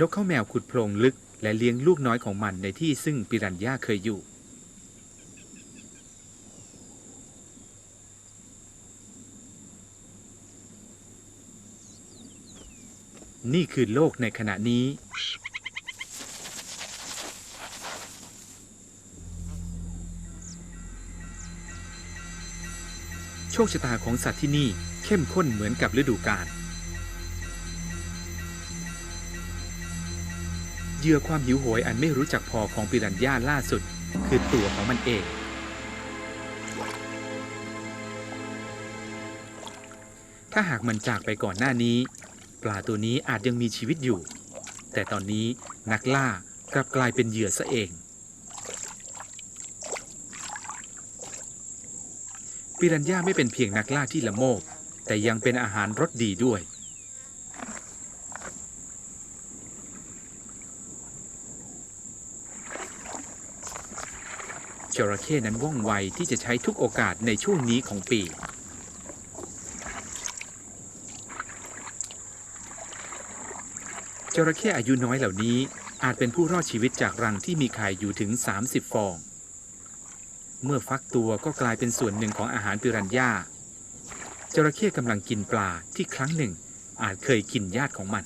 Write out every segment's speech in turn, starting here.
นกเข้าแมวขุดโพรงลึก และเลี้ยงลูกน้อยของมันในที่ซึ่งปิรันย่าเคยอยู่ นี่คือโลกในขณะนี้ โชคชะตาของสัตว์ที่นี่เข้มข้นเหมือนกับฤดูกาล เหยื่อความหิวโหยอันไม่รู้จักพอของปิรันย่าล่าสุด คือตัวของมันเอง ถ้าหากมันจากไปก่อนหน้านี้ ปลาตัวนี้อาจยังมีชีวิตอยู่ แต่ตอนนี้นักล่ากลับกลายเป็นเหยื่อซะเอง ปิรันย่าไม่เป็นเพียงนักล่าที่ละโมบแต่ยังเป็นอาหารรสดีด้วย จระเข้นั้นว่องไวที่จะใช้ทุกโอกาสในช่วงนี้ของปี จระเข้อายุน้อยเหล่านี้อาจเป็นผู้รอดชีวิตจากรังที่มีไข่อยู่ถึง 30 ฟอง เมื่อฟักตัวก็กลายเป็นส่วนหนึ่งของอาหารปิรันย่าจระเข้กำลังกินปลาที่ครั้งหนึ่งอาจเคยกินญาติของมัน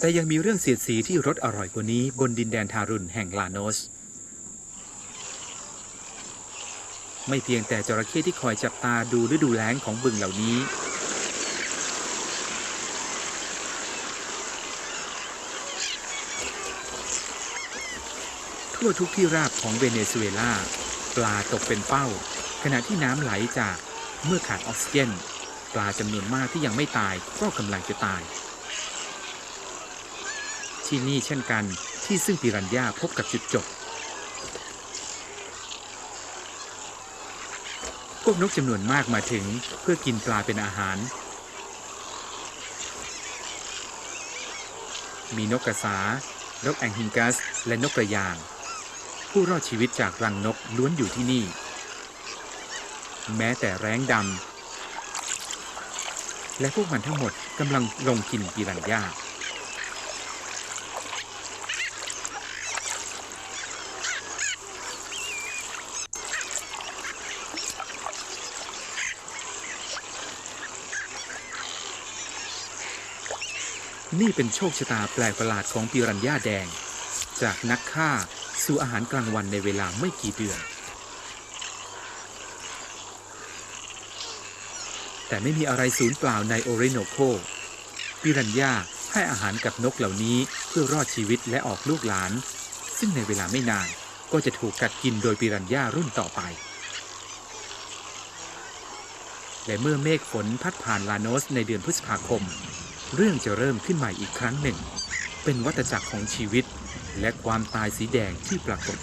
แต่ยังมีเรื่องเสียดสีที่รสอร่อยกว่านี้บนดินแดนทารุณแห่งลาโนส ไม่เพียงแต่จระเข้ที่คอยจับตาดูฤดูแล้งของบึงเหล่านี้ ทั่วทุกที่ราบของเวเนซุเอลา ปลาตกเป็นเป้า ขณะที่น้ำไหลจากเมื่อขาดออกซิเจน ปลาจำนวนมากที่ยังไม่ตายก็กำลังจะตาย ที่นี่เช่นกันที่ซึ่งปิรันย่าพบกับจุดจบ พวกนกจำนวนมากมาถึงเพื่อกินปลาเป็นอาหาร มีนกกระสา นกแองฮิงกัส และนกกระยาง ผู้รอดชีวิตจากรังนกล้วนอยู่ที่นี่ แม้แต่แร้งดำและพวกมันทั้งหมดกำลังลงกินปิรันย่า นี่เป็นโชคชะตาแปลกประหลาดของปิรันย่าแดง จากนักฆ่าสู่อาหารกลางวันในเวลาไม่กี่เดือน แต่ไม่มีอะไรสูญเปล่าในโอเรโนโคปิรันย่าให้อาหารกับนกเหล่านี้เพื่อรอดชีวิตและออกลูกหลาน ซึ่งในเวลาไม่นานก็จะถูกกัดกินโดยปิรันย่ารุ่นต่อไปและเมื่อเมฆฝนพัดผ่านลาโนสในเดือนพฤษภาคม เรื่องจะเริ่มขึ้นใหม่อีกครั้งหนึ่ง เป็นวัฏจักรของชีวิต และความตายสีแดงที่ปรากฏ